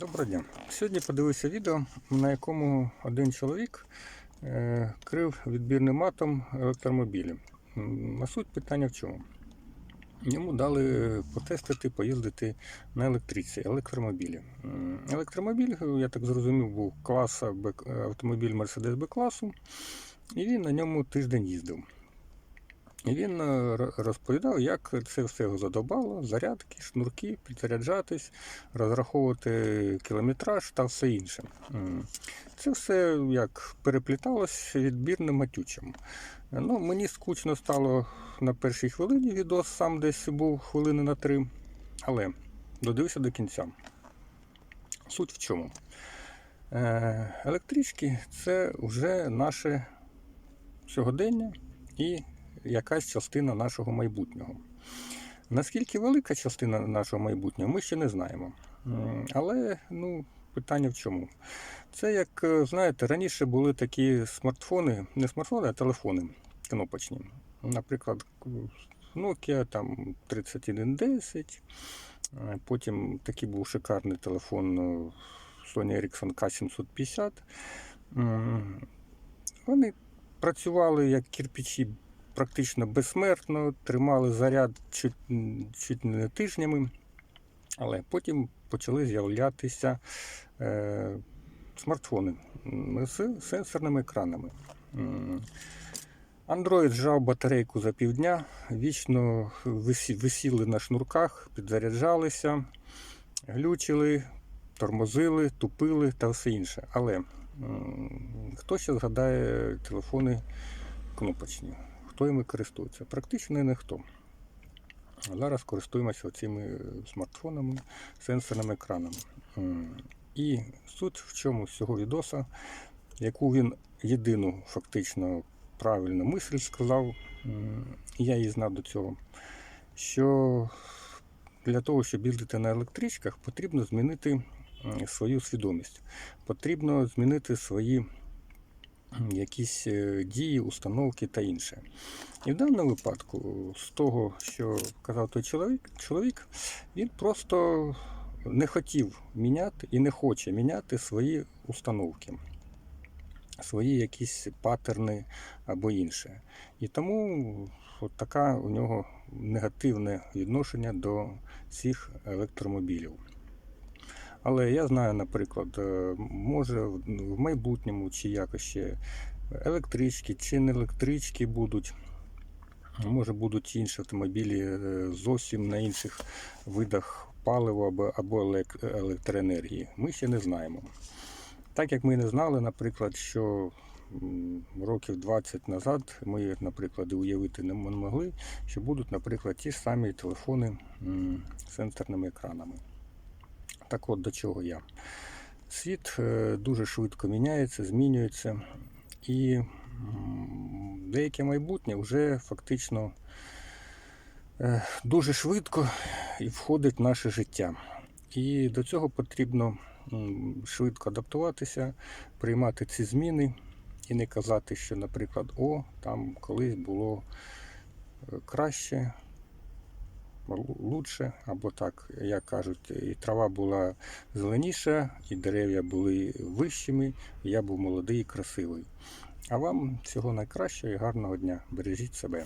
Доброго дня. Сьогодні подивився відео, на якому один чоловік е, крив відбірним матом електромобілі. М, А суть питання в чому? Йому дали потестити, поїздити на електриці, електромобілі. Електромобіль, я так зрозумів, був класа автомобіль Mercedes Б-класу, і він на ньому тиждень їздив. І він е, розповідав, як це все задобало, зарядки, шнурки, підзаряджатись, розраховувати кілометраж та все інше. Це все як перепліталось відбірним матючим. Ну, мені скучно стало на першій хвилині відос, сам десь був хвилини на три, але додивився до кінця. Суть в чому? Е, Електрички це вже наше сьогодення і якась частина нашого майбутнього. Наскільки велика частина нашого майбутнього, ми ще не знаємо. Але ну, питання в чому? Це як, е, знаєте, раніше були такі смартфони, не смартфони, а телефони кнопочні. Наприклад, Nokia там 3110, е, потім такий був шикарний телефон е, Sony Ericsson K750. Вони працювали як кирпичі практично безсмертно, тримали заряд чуть, чуть не тижнями, але потім почали з'являтися е, смартфони з сенсорними екранами. Android жав батарейку за півдня, вічно висіли на шнурках, підзаряджалися, глючили, тормозили, тупили та все інше. Але хто ще згадає телефони кнопочні? Хто іми користується? Практично ніхто. Зараз користуємося цими смартфонами, сенсорними екранами. І суть в чому з цього відоса, яку він єдину фактично правильну мисль сказав, я її знав до цього, що для того, щоб їздити на електричках, потрібно змінити свою свідомість, потрібно змінити свої якісь е, дії, установки та інше. І в даному випадку, з того, що казав той чоловік, чоловік він просто не хотів міняти і не хоче міняти свої установки, свої якісь паттерни або інше. І тому от така у нього негативне відношення до цих електромобілів. Але я знаю, наприклад, е, може в майбутньому чи якось ще електрички чи не електрички будуть. Може будуть інші автомобілі е, зовсім на інших видах палива або електроенергії. Ми ще не знаємо. Так як ми не знали, наприклад, що років 20 назад ми, наприклад, уявити не могли, що будуть, наприклад, ті ж самі телефони з сенсорними екранами. Так от до чого я. Світ е, дуже швидко міняється, змінюється, і деяке майбутнє вже фактично е, дуже швидко і входить в наше життя. І до цього потрібно швидко адаптуватися, приймати ці зміни і не казати, що, наприклад, о, там колись було е, краще, лучше, або так, як кажуть, і трава була зеленіша, і дерев'я були вищими, і я був молодий і красивий. А вам всього найкращого і гарного дня. Бережіть себе.